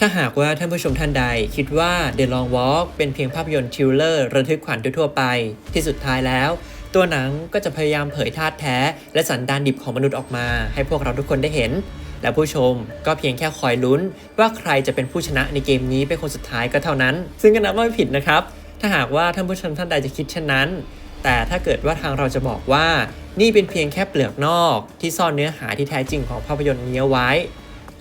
ถ้าหากว่าท่านผู้ชมท่านใด คิดว่า The Long Walk เป็นเพียงภาพยนตร์ทิลเลอร์ระทึกขวัญทั่วไป ที่สุดท้ายแล้ว ตัวหนังก็จะพยายามเผยธาตุแท้ และสันดานดิบของมนุษย์ออกมา ให้พวกเราทุกคนได้เห็น และผู้ชมก็เพียงแค่คอยลุ้น ว่าใครจะเป็นผู้ชนะในเกมนี้เป็นคนสุดท้ายก็เท่านั้น ซึ่งก็นับว่าไม่ผิดนะครับ ถ้าหากว่าท่านผู้ชมท่านใดจะคิดเช่นนั้น แต่ถ้าเกิดว่าทางเราจะบอกว่า นี่เป็นเพียงแค่เปลือกนอก ที่ซ่อนเนื้อหาที่แท้จริงของภาพยนตร์นี้อไว้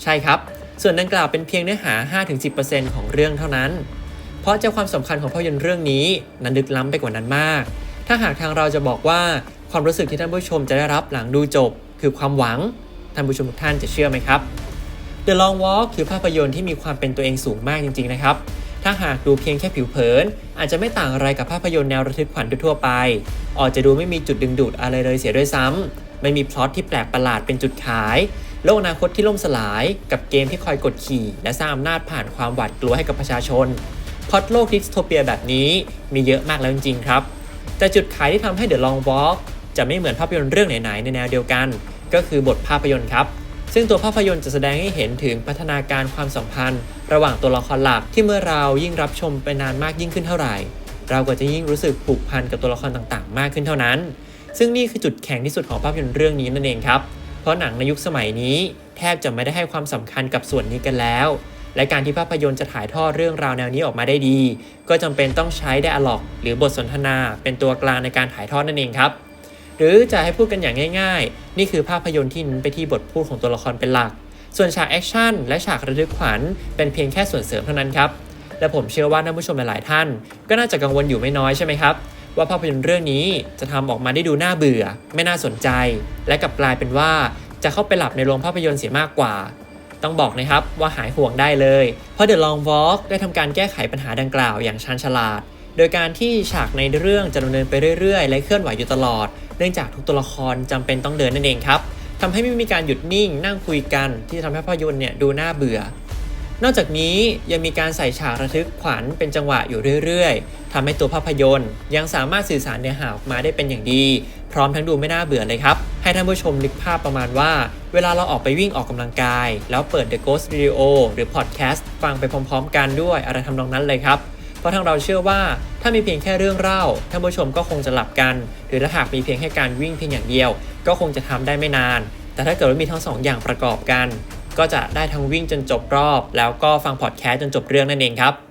ใช่ครับ ส่วนดังกล่าวเป็นเพียงเนื้อหา 5-10%ของเรื่องเท่านั้น เพราะเจ้าความสำคัญของภาพยนตร์เรื่องนี้นั้นลึกล้ำไปกว่านั้นมาก ถ้าหากทางเราจะบอกว่าความรู้สึกที่ท่านผู้ชมจะได้รับหลังดูจบ คือความหวัง ท่านผู้ชมทุกท่านจะเชื่อไหมครับ The Long Walk คือภาพยนตร์ที่มีความเป็นตัวเองสูงมากจริงๆนะครับ ถ้าหากดูเพียงแค่ผิวเผิน อาจจะไม่ต่างอะไรกับภาพยนตร์แนวระทึกขวัญทั่วไปออกจะดูไม่มีจุดดึงดูดอะไรเลยเสียด้วยซ้ำไม่มีพล็อตที่แปลกประหลาดเป็นจุดขาย โลกอนาคตที่ล่มสลายกับเกมที่คอยกดขี่ และสร้างอำนาจผ่านความหวาดกลัวให้กับประชาชนพอตโลกดิสโทเปียแบบนี้มีเยอะมากแล้วจริงๆครับ แต่จุดขายที่ทำให้ The Long Walk จะไม่เหมือนภาพยนตร์เรื่องไหนๆในแนวเดียวกัน ก็คือบทภาพยนตร์ครับซึ่งตัวภาพยนตร์จะแสดงให้เห็นถึงพัฒนาการความสัมพันธ์ ระหว่างตัวละครหลักที่เมื่อเรายิ่งรับชมไปนานมากยิ่งขึ้นเท่าไหร่ เราก็จะยิ่งรู้สึกผูกพันกับตัวละครต่างๆ มากขึ้นเท่านั้น ซึ่งนี่คือจุดแข็งที่สุดของภาพยนตร์เรื่องนี้นั่นเองครับ เพราะหนังในยุคสมัยนี้แทบจะไม่ได้ให้ความสำคัญกับส่วนนี้กันแล้ว และการที่ภาพยนตร์จะถ่ายทอดเรื่องราวแนวนี้ออกมาได้ดี ก็จำเป็นต้องใช้ไดอะล็อก หรือบทสนทนาเป็นตัวกลางในการถ่ายทอดนั่นเองครับ หรือจะให้พูดกันอย่างง่าย ๆ นี่คือภาพยนตร์ที่เน้นไปที่บทพูดของตัวละครเป็นหลัก ส่วนฉากแอคชั่นและฉากระทึกขวัญเป็นเพียงแค่ส่วนเสริมเท่านั้นครับและผมเชื่อว่าท่านผู้ชมหลายๆท่าน ก็น่าจะกังวลอยู่ไม่น้อยใช่ไหมครับ ว่าภาพยนตร์เรื่องนี้จะทำออกมาได้ดูน่าเบื่อ ไม่น่าสนใจ และกลับกลายเป็นว่าจะเข้าไปหลับในโรงภาพยนตร์เสียมากกว่า ต้องบอกนะครับว่าหายห่วงได้เลย เพราะ The Long Walk ได้ทำการแก้ไขปัญหาดังกล่าวอย่างชันฉลาด โดยการที่ฉากในเรื่องจะดำเนินไปเรื่อยๆ และเคลื่อนไหวอยู่ตลอด เนื่องจากทุกตัวละครจำเป็นต้องเดินนั่นเองครับทำให้ไม่มีการหยุดนิ่งนั่งคุยกันที่จะทำให้ภาพยนตร์เนี่ยดูน่าเบื่อ นอกจากนี้ยังมีการใส่ฉากระทึกขวัญเป็นจังหวะอยู่เรื่อยๆ ทำให้ตัวภาพยนตร์ ยังสามารถสื่อสารเนื้อหาออกมาได้เป็นอย่างดี พร้อมทั้งดูไม่น่าเบื่อเลยครับ ให้ท่านผู้ชมนึกภาพประมาณว่า เวลาเราออกไปวิ่งออกกำลังกาย แล้วเปิด The Ghost Radio หรือ Podcast ฟังไปพร้อมๆ กันด้วยอะไรทำนองนั้นเลยครับเพราะทางเราเชื่อว่าถ้ามีเพียงแค่เรื่องเล่าท่านผู้ชมก็คงจะหลับกัน หรือถ้าหากมีเพียงแค่การวิ่งเพียงอย่างเดียว ก็คงจะทำได้ไม่นาน แต่ถ้าเกิดว่ามีทั้งสองอย่างประกอบกัน ก็จะได้ทั้งวิ่งจนจบรอบ แล้วก็ฟังพอดแคสต์จนจบเรื่องนั่นเองครับ